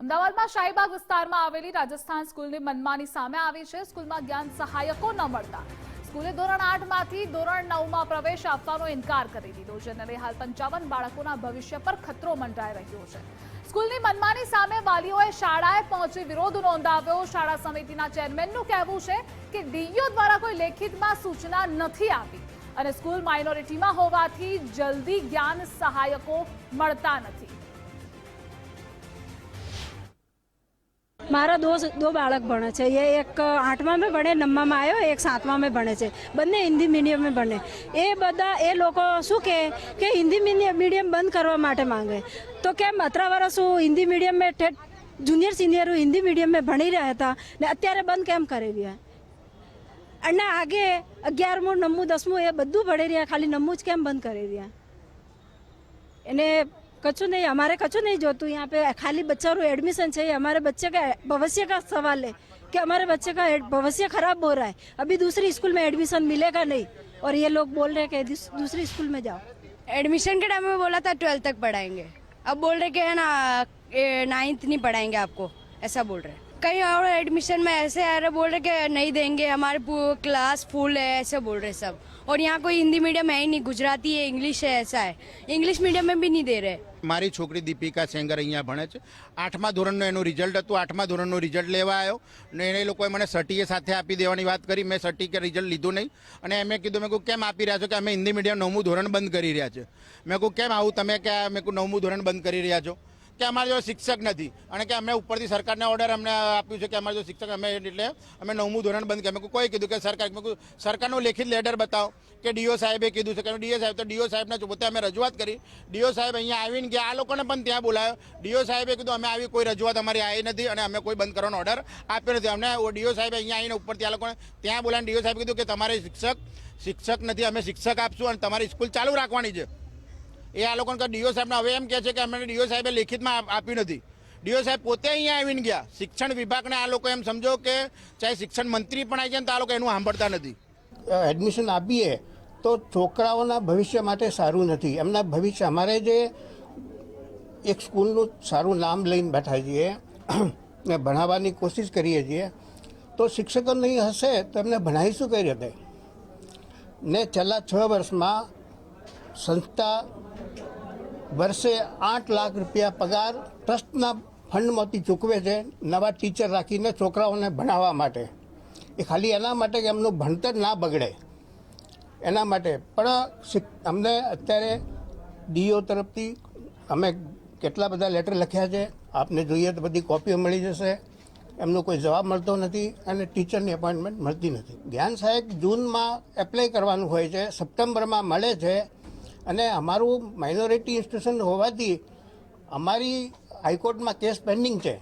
અમદાવાદમાં શાહીબાગ વિસ્તારમાં આવેલી રાજસ્થાન સ્કૂલની મનમાની સામે આવી છે. સ્કૂલમાં જ્ઞાન સહાયકો ન મળતા. સ્કૂલે ધોરણ આઠમાંથી ધોરણ નવમાં પ્રવેશ આપવાનો ઇનકાર કરી દીધો છે અને હાલ પંચાવન બાળકોના ભવિષ્ય પર ખતરો મંડરાઈ રહ્યો છે. સ્કૂલની મનમાની સામે વાલીઓએ શાળાએ પહોંચી વિરોધ નોંધાવ્યો. શાળા સમિતિના ચેરમેનનું કહેવું છે કે ડીઈઓ દ્વારા કોઈ લેખિતમાં સૂચના નથી આપી અને સ્કૂલ માઇનોરિટીમાં હોવાથી જલ્દી જ્ઞાન સહાયકો મળતા નથી. મારા દો દો બાળક ભણે છે. એ એક આઠમામાં ભણે, નવમામાં આવ્યો, એક સાતમામાં ભણે છે. બંને હિન્દી મીડિયમમાં ભણે. એ બધા, એ લોકો શું કહે કે હિન્દી મીડિયમ મીડિયમ બંધ કરવા માટે માંગે. તો કેમ? અત્રા વર્ષ હું હિન્દી મીડિયમે ઠેઠ જુનિયર, સિનિયર હિન્દી મીડિયમ ભણી રહ્યા હતા ને અત્યારે બંધ કેમ કરી રહ્યા? અને આગે અગિયારમું, નવમું, દસમું એ બધું ભણી રહ્યા, ખાલી નવમું જ કેમ બંધ કરી રહ્યા? એને कछु नहीं, हमारे कछु नहीं जोतू यहाँ पे खाली बच्चा रो एडमिशन चाहिए। हमारे बच्चे का भविष्य का सवाल है कि हमारे बच्चे का भविष्य खराब हो रहा है। अभी दूसरी स्कूल में एडमिशन मिलेगा नहीं और ये लोग बोल रहे हैं कि दूसरे स्कूल में जाओ। एडमिशन के टाइम में बोला था ट्वेल्थ तक पढ़ाएँगे। अब बोल रहे कि है ना नाइन्थ नहीं पढ़ाएँगे आपको। ऐसा बोल रहे कहीं और एडमिशन में ऐसे आ रहे बोल रहे कि नहीं देंगे हमारे क्लास फुल है ऐसे बोल रहे सब और यहाँ कोई हिंदी मीडियम है ही नहीं गुजराती है इंग्लिश है ऐसा है इंग्लिश मीडियम में भी नहीं दे रहे મારી છોકરી દીપિકા સેંગર અહીંયા ભણે છે આઠમા ધોરણનું એનું રિઝલ્ટ હતું આઠમા ધોરણનું રિઝલ્ટ લેવા આવ્યો ને એને લોકોએ મને સર્ટીએ સાથે આપી દેવાની વાત કરી મેં સર્ટી કે રિઝલ્ટ લીધું નહીં અને એમે કીધું મેં કહું કેમ આપી રહ્યા છો કે અમે હિન્દી મીડિયમ નવમું ધોરણ બંધ કરી રહ્યા છે મેં કહું કેમ આવું તમે કે મેં કહું નવમું ધોરણ બંધ કરી રહ્યા છો કે અમારા જો શિક્ષક નથી. અને કે અમે ઉપરથી સરકારને ઓર્ડર અમને આપ્યું છે કે અમારા જો શિક્ષક, અમે એટલે અમે નવમું ધોરણ બંધ કર્યું. અમે કોઈ કીધું કે સરકાર સરકારનો લેખિત લેટર બતાવો કે ડીઓ સાહેબે કીધું છે. કે ડીઓ સાહેબ તો ડીઓ સાહેબને પોતે અમે રજૂઆત કરી. ડીઓ સાહેબ અહીંયા આવીને ગયા. આ લોકોને પણ ત્યાં બોલાયો. ડીઓ સાહેબે કીધું, અમે આવી કોઈ રજૂઆત અમારી આવી નથી અને અમે કોઈ બંધ કરવાનો ઓર્ડર આપ્યો નથી. અમને ડીઓ સાહેબે અહીંયા આવીને ઉપરથી આ લોકોને ત્યાં બોલાવીને ડીઓ સાહેબ કીધું કે તમારે શિક્ષક શિક્ષક નથી. અમે શિક્ષક આપશું અને તમારી સ્કૂલ ચાલુ રાખવાની છે. એ આ લોકોને ડીઓ સાહેબને હવે એમ કહે છે કે અમને ડીઓ સાહેબે લેખિતમાં આપ- આપ્યું નથી. ડીઓ સાહેબ પોતે અહીંયા આવીને ગયા. શિક્ષણ વિભાગને આ લોકો એમ સમજો કે ચાહે શિક્ષણ મંત્રી પણ આવી જાય તો આ લોકો એનું સાંભળતા નથી. એડમિશન આપીએ તો છોકરાઓના ભવિષ્ય માટે સારું નથી. એમના ભવિષ્ય, અમારે જે એક સ્કૂલનું સારું નામ લઈને બેઠા છીએ, ને ભણાવવાની કોશિશ કરીએ છીએ, તો શિક્ષકો નહીં હશે તો એમને ભણાવીશું કઈ રીતે ને છેલ્લા છ વર્ષમાં સંસ્થા વર્ષે આઠ લાખ રૂપિયા પગાર ટ્રસ્ટના ફંડમાંથી ચૂકવે છે, નવા ટીચર રાખીને છોકરાઓને ભણાવવા માટે. એ ખાલી એના માટે કે એમનું ભણતર ના બગડે. એના માટે. પણ અમને અત્યારે ડીઓ તરફથી અમે કેટલા બધા લેટર લખ્યા છે, આપને જોઈએ તો બધી કોપીઓ મળી જશે. એમનો કોઈ જવાબ મળતો નથી અને ટીચરની એપોઇન્ટમેન્ટ મળતી નથી. જ્ઞાન સાહેબ જૂનમાં એપ્લાય કરવાનું હોય છે, સપ્ટેમ્બરમાં મળે છે અને અમારું માઇનોરિટી ઇન્સ્ટિટ્યુશન હોવાથી અમારી હાઈકોર્ટમાં કેસ પેન્ડિંગ છે.